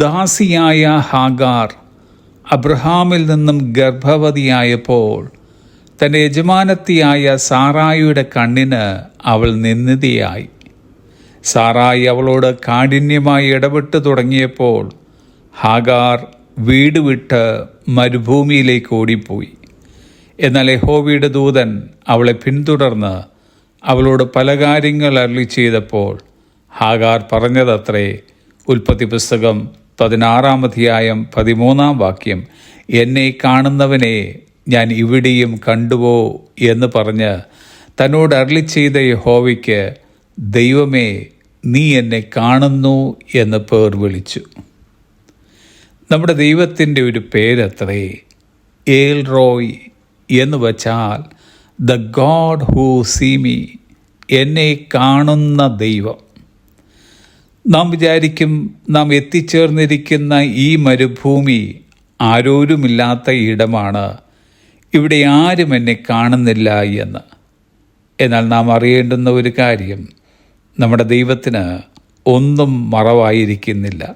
ദാസിയായ Hagar അബ്രഹാമിൽ നിന്നും ഗർഭവതിയായപ്പോൾ തന്റെ യജമാനത്തിയായ സാറായിയുടെ കണ്ണിന് അവൾ നിന്ദിതയായി സാറായി അവളോട് കാഠിന്യമായി ഇടപെട്ട് തുടങ്ങിയപ്പോൾ ഹാഗാർ വീട് വിട്ട് മരുഭൂമിയിലേക്ക് ഓടിപ്പോയി. എന്നാൽ യഹോവയുടെ ദൂതൻ അവളെ പിന്തുടർന്ന് അവളോട് പല കാര്യങ്ങൾ അരളി ചെയ്തപ്പോൾ ഹാഗാർ പറഞ്ഞതത്രേ ഉൽപ്പത്തി പുസ്തകം പതിനാറാം അധ്യായം പതിമൂന്നാം വാക്യം എന്നെ കാണുന്നവനെ ഞാൻ ഇവിടെയും കണ്ടുവോ? എന്ന് പറഞ്ഞ് തന്നോട് അരളി ചെയ്ത യഹോവയ്ക്ക് ദൈവമേ നീ എന്നെ കാണുന്നു എന്ന് പേർ വിളിച്ചു. നമ്മുടെ ദൈവത്തിന്റെ ഒരു പേരത്രേ ഏൽ റോയ് എന്ന് വച്ചാൽ the God who see me എന്നെ കാണുന്ന ദൈവം. നാം വിചാരിക്കും നാം എത്തിച്ചേർന്നിരിക്കുന്ന ഈ മരുഭൂമി ആരോരുമില്ലാത്ത ഇടമാണ്. ഇവിടെ ആരും എന്നെ കാണുന്നില്ല എന്ന്. എന്നാൽ നാം അറിയേണ്ടുന്ന ഒരു കാര്യം. നമ്മുടെ ദൈവത്തിന് ഒന്നും മറവായിരിക്കുന്നില്ല.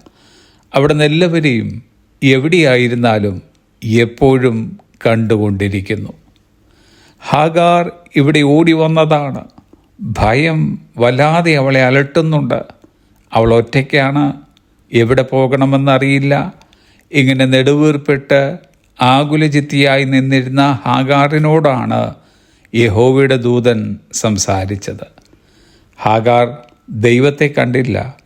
അവിടെ എല്ലാവരെയും എവിടെയായിരുന്നാലും എപ്പോഴും കണ്ടുകൊണ്ടിരിക്കുന്നു. ഹാഗാർ ഇവിടെ ഓടി വന്നതാണ്. ഭയം വല്ലാതെ അവളെ അലട്ടുന്നുണ്ട്. അവൾ ഒറ്റയ്ക്കാണ് എവിടെ പോകണമെന്നറിയില്ല. ഇങ്ങനെ നെടുവീർപ്പെട്ട് ആകുലചിത്തിയായി നിന്നിരുന്ന ഹാഗാറിനോടാണ് യഹോവയുടെ ദൂതൻ സംസാരിച്ചത്. ഹാഗാർ ദൈവത്തെ കണ്ടില്ല.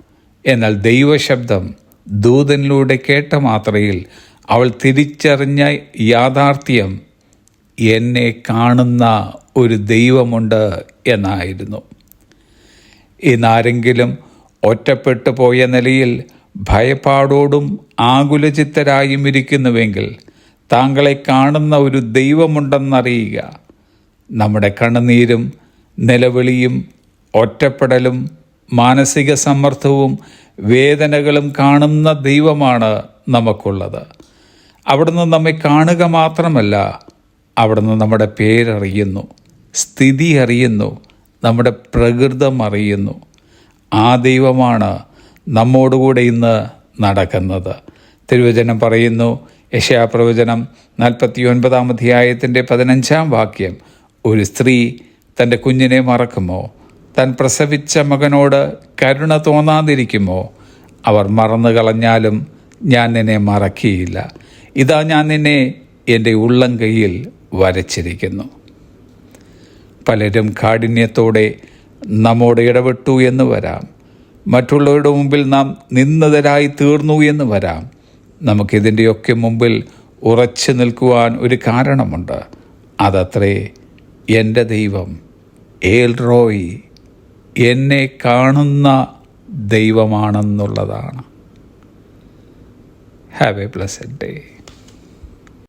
എന്നാൽ ദൈവശബ്ദം ദൂതനിലൂടെ കേട്ട മാത്രയിൽ അവൾ തിരിച്ചറിഞ്ഞ യാഥാർത്ഥ്യം എന്നെ കാണുന്ന ഒരു ദൈവമുണ്ട് എന്നായിരുന്നു. ഇന്നാരെങ്കിലും ഒറ്റപ്പെട്ടു പോയ നിലയിൽ ഭയപ്പാടോടും ആകുലചിത്തരായും ഇരിക്കുന്നുവെങ്കിൽ താങ്കളെ കാണുന്ന ഒരു ദൈവമുണ്ടെന്നറിയുക. നമ്മുടെ കണ്ണുനീരും നിലവിളിയും ഒറ്റപ്പെടലും മാനസിക സമ്മർദ്ദവും വേദനകളും കാണുന്ന ദൈവമാണ് നമുക്കുള്ളത്. അവിടുന്ന് നമ്മെ കാണുക മാത്രമല്ല അവിടുന്ന് നമ്മുടെ പേരറിയുന്നു സ്ഥിതി അറിയുന്നു നമ്മുടെ പ്രകൃതം അറിയുന്നു. ആ ദൈവമാണ് നമ്മോടുകൂടെ ഇന്ന് നടക്കുന്നത്. തിരുവചനം പറയുന്നു യശയാപ്രവചനം നാൽപ്പത്തി ഒൻപതാം അധ്യായത്തിന്റെ പതിനഞ്ചാം വാക്യം. ഒരു സ്ത്രീ തന്റെ കുഞ്ഞിനെ മറക്കുമോ? താൻ പ്രസവിച്ച മകനോട് കരുണ തോന്നാതിരിക്കുമോ? അവർ മറന്നു കളഞ്ഞാലും ഞാൻ നിന്നെ മറക്കിയില്ല. ഇതാ ഞാൻ നിന്നെ എന്റെ ഉള്ളം കയ്യിൽ വരച്ചിരിക്കുന്നു. പലരും കാഠിന്യത്തോടെ നമ്മോട് ഇടപെട്ടു എന്ന് വരാം. മറ്റുള്ളവരുടെ മുമ്പിൽ നാം നിന്നതരായി തീർന്നു എന്ന് വരാം. നമുക്കിതിന്റെയൊക്കെ മുമ്പിൽ ഉറച്ചു നിൽക്കുവാൻ ഒരു കാരണമുണ്ട്. അതത്രേ എന്റെ ദൈവം ഏൽ റോയ് എന്നെ കാണുന്ന ദൈവമാണെന്നുള്ളതാണ്. Have a pleasant day